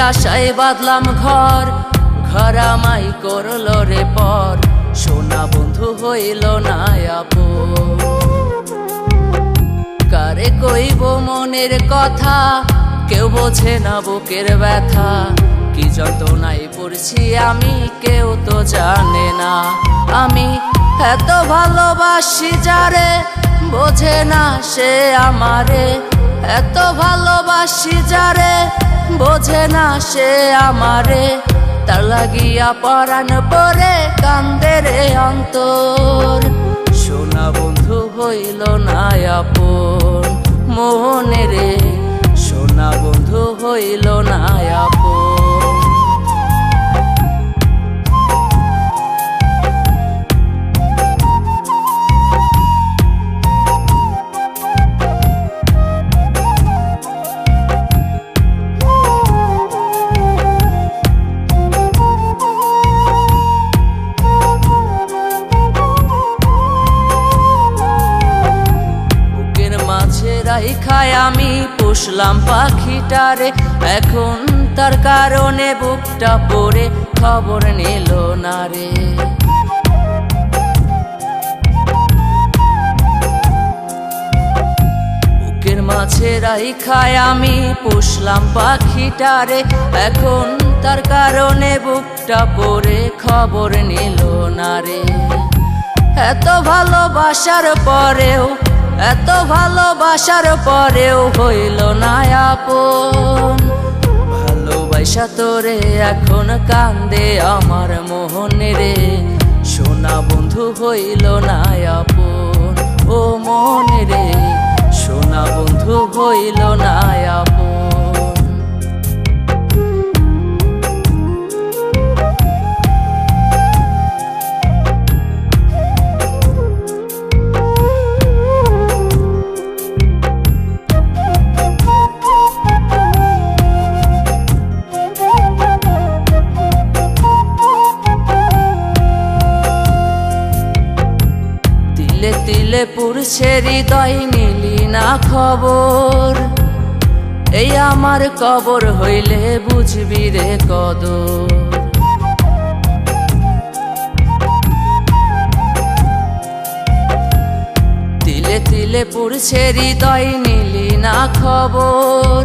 আশায় বাদলাম ঘর ঘর আমাই করল রে পর। সোনা বন্ধু হইল না আপন। কারে কইব মনের কথা? কেউ বোঝে না বুকের ব্যথা। কি যন্ত্রণায় পড়ছি আমি, কেউ তো জানে না। আমি এত ভালোবাসি যারে, বোঝে না সে আমারে। এত ভালোবাসি যারে, বোঝে না সে আমারে। তার লাগিয়া পরাণ পরে কান্দে রে অন্তর। সোনা বন্ধু হইল না আপন, মোহনে রে। সোনা বন্ধু হইল না আপন। মাঝে রাইখায় আমি পুষলাম পাখিটারে। এখন তার কারণে বুকটা পড়ে, খবর নিল না রে। বুকের মাঝে রাইখায় আমি পুষলাম পাখিটারে। এখন তার কারণে বুকটা পড়ে, খবর নিল না রে। এত ভালোবাসার পরেও এত ভালোবাসার পরেও হইল না আপন। ভালোবাসা তোরে এখন কান্দে আমার মোহনের রে। সোনা বন্ধু হইল না আপন। তিলে পুরছে হৃদয় নিলি না খবর। এই আমার কবর হইলে বুঝবি রে কদর। তিলে তিলে পুরছে হৃদয় নিলি না খবর।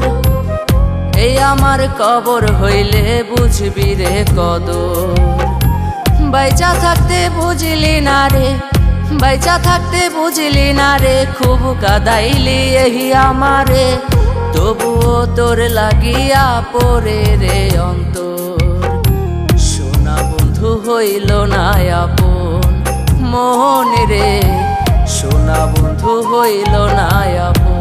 এই আমার কবর হইলে বুঝবি রে কদর। বাইচা থাকতে বুঝলি না রে বাইচা থাকতে বুঝলি না রে, খুব কাদাইলি এহি আমারে। তবুও তোর লাগিয়া পরে রে অন্তর। সোনা বন্ধু হইল না আপন মোহন রে। সোনা বন্ধু হইল না আপন